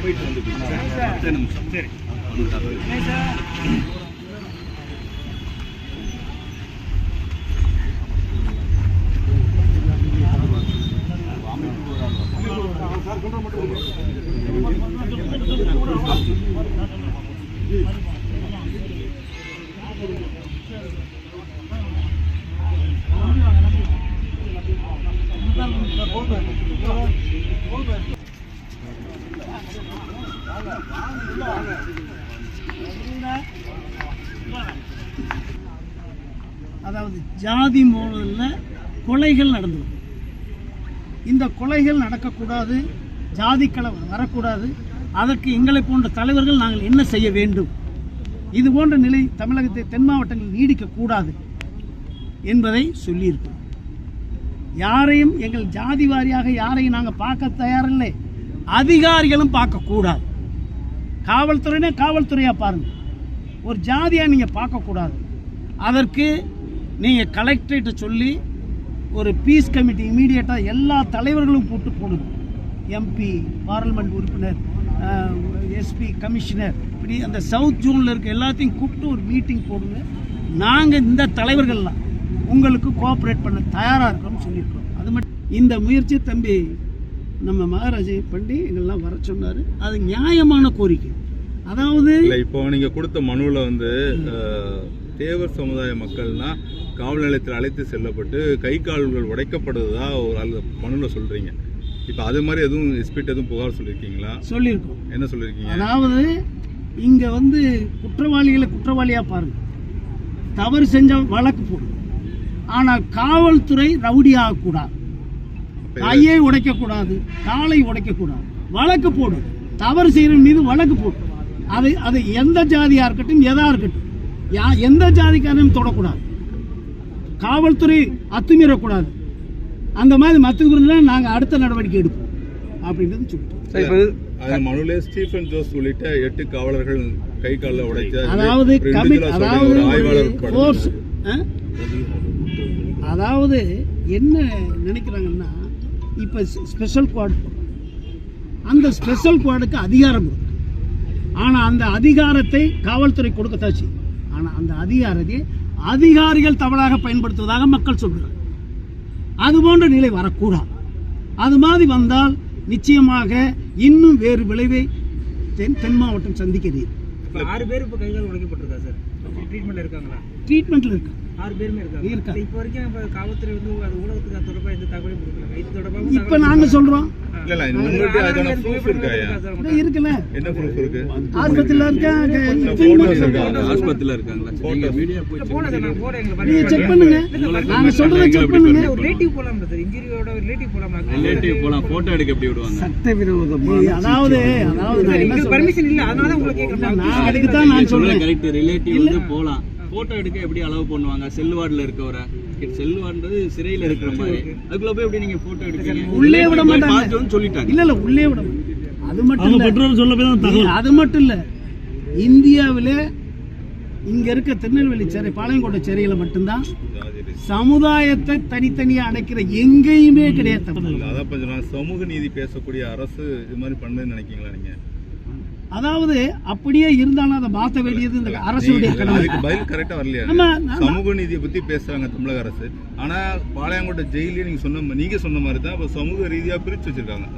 போயிட்டு நிமிஷம் சரி. அதாவது ஜாதி மோதலில் கொலைகள் நடந்தது இந்த கொலைகள் நடக்கக்கூடாது ஜாதி வரக்கூடாது. அதற்கு எங்களை போன்ற தலைவர்கள் நாங்கள் என்ன செய்ய வேண்டும்? இது போன்ற நிலை தமிழகத்தை தென் மாவட்டங்களில் நீடிக்கக்கூடாது என்பதை சொல்லியிருக்கிறோம். யாரையும் எங்கள் ஜாதி வாரியாக யாரையும் நாங்கள் பார்க்க தயாரில்லை. அதிகாரிகளும் பார்க்கக்கூடாது. காவல்துறைனா காவல்துறையாக பாருங்கள் ஒரு ஜாதியாக நீங்கள் பார்க்கக்கூடாது. அதற்கு நீங்கள் கலெக்டரேட்டை சொல்லி ஒரு பீஸ் கமிட்டி இமீடியட்டாக எல்லா தலைவர்களும் போட்டு போடுங்க. எம்பி பார்லிமெண்ட் உறுப்பினர் எஸ்பி கமிஷனர் இப்படி அந்த சவுத் ஜோனில் இருக்க எல்லாத்தையும் கூப்பிட்டு ஒரு மீட்டிங் போடுங்க. நாங்கள் இந்த தலைவர்கள்லாம் உங்களுக்கு கோஆப்ரேட் பண்ண தயாராக இருக்கோம்னு சொல்லியிருக்கோம் அது மட்டும் இந்த முயற்சி தம்பி நம்ம மகாராஜை பண்டி எங்கெல்லாம் வர சொன்னார் அது நியாயமான கோரிக்கை. அதாவது இப்போ நீங்க கொடுத்த மனுவில் வந்து தேவர் சமுதாய மக்கள்னா காவல் நிலையத்தில் அழைத்து செல்லப்பட்டு கை கால்கள் உடைக்கப்படுவதா ஒரு அல்ல மனுவில் சொல்றீங்க. இப்போ அது மாதிரி எதுவும் எஸ்பிட் எதுவும் புகார் சொல்லியிருக்கீங்களா? சொல்லியிருக்கோம். என்ன சொல்லியிருக்கீங்க? அதாவது இங்க வந்து குற்றவாளிகளை குற்றவாளியா பாருங்க. தவறு செஞ்ச வழக்கு போடும் ஆனால் காவல்துறை ரவுடி ஆகக்கூடாது கையை உடைக்கக்கூடாது காலை உடைக்கக்கூடாது வழக்கு போடும் தவறு செய்கிற மீது வழக்கு போடும் அது அது எந்த ஜாதியா இருக்கட்டும் எதா இருக்கட்டும். யா எந்த ஜாதிக்காரனையும் தொடக்கூடாது. காவல்துறை அத்துமீறக்கூடாது. அந்த மாதிரி மற்ற நாங்கள் அடுத்த நடவடிக்கை எடுப்போம். அப்படின்றது சொல்லிட்டோம் அது மனுவிலே ஸ்டீஃபன் ஜோஸ் உள்ளிட்ட எட்டு காவலர்கள் கை காலில் உடைச்ச அதாவது அதாவது? அதாவது என்ன நினைக்கிறாங்கன்னா இப்போ ஸ்பெஷல் குவாட் அந்த ஸ்பெஷல் குவாடுக்கு அதிகாரம் இருக்கு ஆனால் அந்த அதிகாரத்தை காவல்துறை கொடுக்கத்தாச்சு ஆனால் அந்த அதிகாரத்தை அதிகாரிகள் தவறாக பயன்படுத்துவதாக மக்கள் சொல்கிறாங்க. அது போன்ற நிலை வரக்கூடாது. அது மாதிரி வந்தால் நிச்சயமாக இன்னும் வேறு விளைவை தென் தென் மாவட்டம் சந்திக்கிறது ஆறு பேர் இப்போ கைகால் உடைக்கப்பட்டிருக்கா சார் ட்ரீட்மெண்ட்ல இருக்காங்களா? ட்ரீட்மெண்ட்டில் இருக்கு ஆறு பேருமே இருக்காங்க. இப்போ வரைக்கும் இப்போ காவல்துறை வந்து அது ஊடகத்துக்கு அது தொடர்பாக எந்த தகவலையும் கொடுக்கல. இது தொடர்பாக இப்போ நாங்கள் சொல்கிறோம் இல்ல இல்ல உங்கள்கிட்ட அதுக்கான ப்ரூஃப் இருக்காயா இருக்குல்ல? என்ன ப்ரூஃப் இருக்கு? ஆஸ்பத்திரியில் இருக்காங்க ஆஸ்பத்திரியில் இருக்காங்களா மீடியா போய் செக் பண்ணுங்க. நாங்க சொல்றதை செக் பண்ணுங்க. ஒரு ரிலேட்டிவ் போலாம் சார். இன்ஜுரியோட ரிலேட்டிவ் போலாம் ரிலேட்டிவ் போலாம் போட்டோ எடுக்க எப்படி விடுவாங்க சட்டவிரோதம் அதாவது அதாவது நான் என்ன சொல்றேன் பர்மிஷன் இல்ல அதனால தான் உங்களை கேட்கறேன் நான் அதுக்கு தான் நான் சொல்றேன். கரெக்ட் ரிலேட்டிவ் வந்து போலாம். போட்டோ எடுக்க எப்படி அலோவ் பண்ணுவாங்க? செல் வார்டில் இருக்கவரை. செல் வார்டுன்றது சிறையில் இருக்கிற மாதிரி. அதுக்குள்ள போய் எப்படி நீங்க போட்டோ எடுக்கீங்க உள்ளே விட மாட்டாங்க. சொல்லிட்டாங்க. இல்ல இல்ல உள்ளே விட. அது மட்டும் இல்ல. சொல்ல போய் அது மட்டும் இல்ல. இந்தியாவிலே இங்க இருக்க திருநெல்வேலி சிறை பாளையங்கோட்டை சிறையில மட்டும்தான் சமுதாயத்தை தனித்தனியா அடைக்கிற எங்கேயுமே கிடையாது. அதான் சமூக நீதி பேசக்கூடிய அரசு இது மாதிரி பண்ணுன்னு நினைக்கீங்களா நீங்க? அதாவது அப்படியே இருந்தாலும் அதை மாற்ற வேண்டியது இந்த அரசுடைய பதில் கரெக்டா வரலையா? சமூக நீதியை பத்தி பேசுறாங்க தமிழக அரசு. ஆனா பாளையங்கோட்டை ஜெயிலே நீங்க சொன்ன ம- நீங்க சொன்ன மாதிரி தான் இப்ப சமூக ரீதியா பிரிச்சு வச்சிருக்காங்க.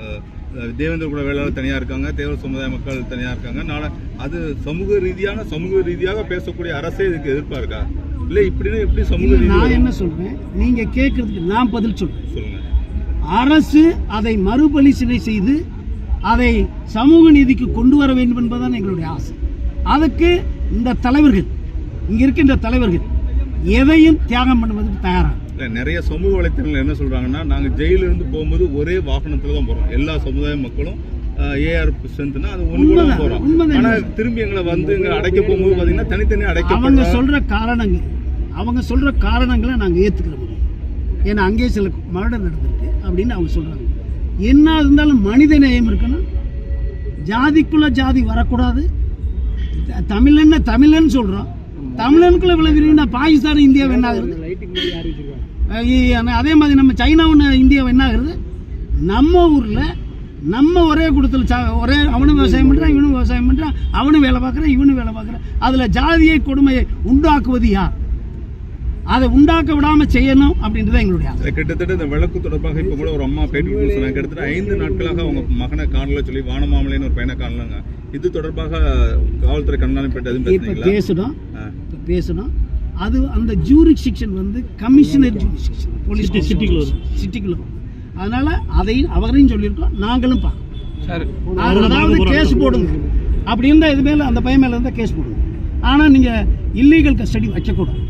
தேவேந்திர குல வேளாளர் தனியா இருக்காங்க தேவர் சமுதாய மக்கள் தனியா இருக்காங்க. நாளை அது சமூக ரீதியான சமூக ரீதியாக பேசக்கூடிய அரசே இதுக்கு எதிர்ப்பா இருக்கா? இல்ல இப்படின்னு எப்படி சமூக நான் என்ன சொல்றேன்? நீங்க கேட்கறதுக்கு நான் பதில் சொல்றேன். சொல்லுங்க. அரசு அதை மறுபரிசீலனை செய்து அதை சமூக நீதிக்கு கொண்டு வர வேண்டும் என்பதுதான் எங்களுடைய ஆசை. அதுக்கு இந்த தலைவர்கள் இங்க இருக்கின்ற தலைவர்கள் எதையும் தியாகம் பண்ணுவதற்கு தயாராக இல்ல. நிறைய சமூக வலைத்தளங்கள் என்ன சொல்றாங்கன்னா நாங்க ஜெயில இருந்து போகும்போது ஒரே வாகனத்துல தான் போறோம். எல்லா சமுதாய மக்களும் ஏஆர் ஸ்ட்ரென்த்னா அது ஒன்று கூட உண்மைதான், போறோம். உண்மைதான். ஆனா திரும்பி எங்களை வந்து இங்க அடைக்க போகும்போது பாத்தீங்கன்னா தனித்தனியா அவங்க அடைக்க சொல்ற காரணங்கள் அவங்க சொல்ற காரணங்களை நாங்க ஏத்துக்கிற முடியும். ஏன்னா அங்கே சில மரணம் நடந்திருக்கு அப்படின்னு அவங்க சொல்றாங்க. என்ன இருந்தாலும் மனித நேயம் இருக்கணும். ஜாதிக்குள்ள ஜாதி வரக்கூடாது. தமிழன்னு தமிழன்னு சொல்றோம். தமிழனுக்குள்ள விளைவிறீங்கன்னா பாகிஸ்தான் இந்தியா என்ன ஆகுது அதே மாதிரி நம்ம சைனாவுன்னு இந்தியா என்ன ஆகுது நம்ம ஊர்ல நம்ம ஒரே குடத்தில் சா ஒரே அவனும் விவசாயம் பண்ணுறான் இவனும் விவசாயம் பண்ணுறான் அவனும் வேலை பார்க்குறான் இவனும் வேலை பார்க்குறான். அதில் ஜாதியை கொடுமையை உண்டாக்குவது யார்? அதை உண்டாக்க விடாமல் செய்யணும் அப்படின்றது எங்களுடைய கிட்டத்தட்ட இந்த விளக்கு தொடர்பாக இப்ப கூட ஒரு அம்மா பேட்டி சொன்னாங்க. கிட்டத்தட்ட ஐந்து நாட்களாக அவங்க மகனை காணல சொல்லி வானமாமலைன்னு ஒரு பையனை காணலங்க. இது தொடர்பாக காவல்துறை கண்காணிப்பு இப்போ பேசணும். பேசணும். அது அந்த ஜூரிக்ஷிக்ஷன் வந்து கமிஷனர் ஜூரிக்ஷிக்ஷன் போலீஸ் சிட்டிக்குள்ள சிட்டிக்குள்ள அதனால அதையும் அவரையும் சொல்லியிருக்கோம் நாங்களும் பார்க்கணும் அதாவது கேஸ் போடுங்க. அப்படி இருந்தால் இது மேலே அந்த பையன் மேலே இருந்தால் கேஸ் போடுங்க. ஆனால் நீங்கள் இல்லீகல் கஸ்டடி வைக்கக்கூடாது.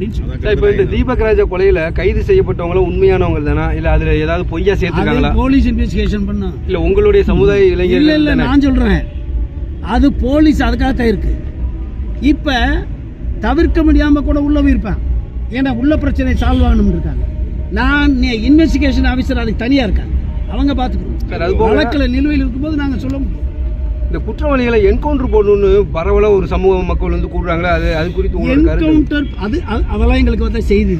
அப்படின்னு சொல்லி. இப்போ இந்த தீபக் ராஜா கொலையில கைது செய்யப்பட்டவங்களும் உண்மையானவங்க தானா? இல்ல அதுல ஏதாவது பொய்யா சேர்த்துருக்காங்களா? அது போலீஸ் இன்வெஸ்டிகேஷன் பண்ணணும் இல்ல உங்களுடைய சமுதாய இல்ல இளைஞர்கள் இல்ல தானே? நான் சொல்றேன். அது போலீஸ் அதுக்காகத்தான் இருக்கு. இப்ப தவிர்க்க முடியாம கூட உள்ள போயிருப்பேன். ஏன்னா உள்ள பிரச்சனை சால்வ் ஆகணும்னு இருக்காங்க. நான் இன்வெஸ்டிகேஷன் ஆஃபீஸர் அதுக்கு தனியா இருக்காங்க அவங்க சார், அது பார்த்துக்கணும் வழக்கில் நிலுவையில் இருக்கும்போது நாங்க சொல்ல முடியும். இந்த குற்றவாளிகளை என்கவுண்டர் போடணும்னு பரவலா ஒரு சமூக மக்கள் வந்து கூடுறாங்களா அது அது குறித்து என்கவுண்டர் அது அது- அதெல்லாம் எங்களுக்கு வந்த செய்தி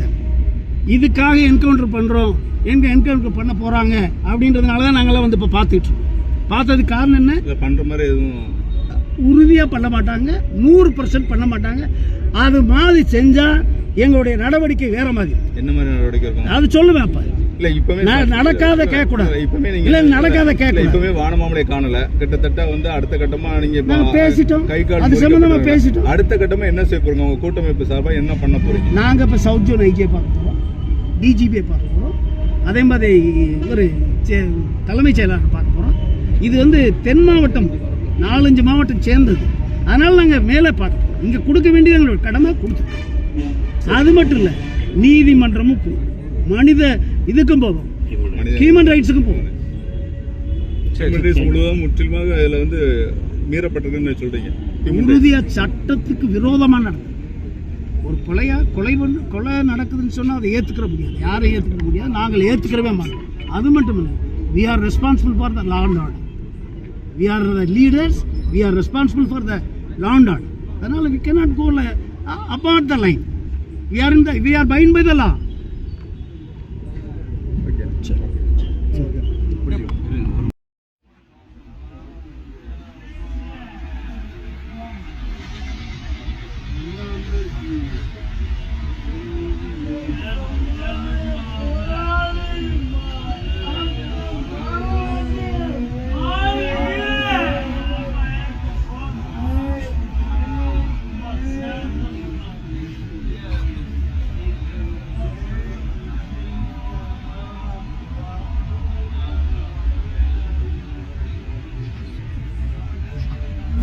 இதுக்காக என்கவுண்டர் பண்றோம். எங்க என்கவுண்டர் பண்ண போறாங்க? அப்படின்றதுனால தான் நாங்களாம் வந்து இப்போ பார்த்துட்டு இருக்கோம். பார்த்ததுக்கு காரணம் என்ன? இதை பண்ற மாதிரி எதுவும் உறுதியாக பண்ண மாட்டாங்க. நூறு பர்சன்ட் பண்ண மாட்டாங்க. அது மாதிரி செஞ்சால் எங்களுடைய நடவடிக்கை வேற மாதிரி. என்ன மாதிரி நடவடிக்கை இருக்கும்? அது சொல்லுவேன் அப்போ. இல்ல இப்பவே நடக்காத கேட்கக்கூடாது. இல்ல, இப்பவே நீங்க இல்ல, நடக்காத கேட்கக்கூடாது. இப்பவே வானமாமலை காணல. கிட்டத்தட்ட வந்து அடுத்த கட்டமா நீங்க நாங்க பேசிட்டோம். கை கால் அது சம்பந்தமா. பேசிட்டோம். அடுத்த கட்டமா என்ன செய்ய போறீங்க? உங்க கூட்டமைப்பு சார்பா என்ன பண்ண போறீங்க? நாங்கள் இப்போ சவுத் ஜோன் ஐஜியை டிஜிபியை பார்க்க போகிறோம் அதே மாதிரி ஒரு தலைமைச் செயலாளர் பார்க்க போகிறோம் இது வந்து தென் மாவட்டம் நாலஞ்சு மாவட்டம் சேர்ந்தது. அதனால் நாங்கள் மேலே பார்க்கணும் இங்கே கொடுக்க வேண்டியது எங்களோட கடமை கொடுத்துருக்கோம் அது மட்டும் இல்லை நீதிமன்றமும் மனித இதுக்கும் போகும். ஹியூமன் ரைட்ஸுக்கும் போகும். முழுவதும் முற்றிலுமாக இதுல வந்து மீறப்பட்டிருக்குன்னு சொல்றீங்க. Human rights. உறுதியா சட்டத்துக்கு விரோதமா நடக்குது. ஒரு கொலையா கொலை பண்ணு கொலை நடக்குதுன்னு சொன்னா அதை ஏத்துக்கிற முடியாது. யாரையும் ஏத்துக்கிற முடியாது. நாங்கள் ஏத்துக்கிறவே மாட்டோம். அது மட்டும் இல்லை we are responsible for the law and order we are the leaders we are responsible for the law and order அதனால we cannot go apart the line we are in the we are bind by the law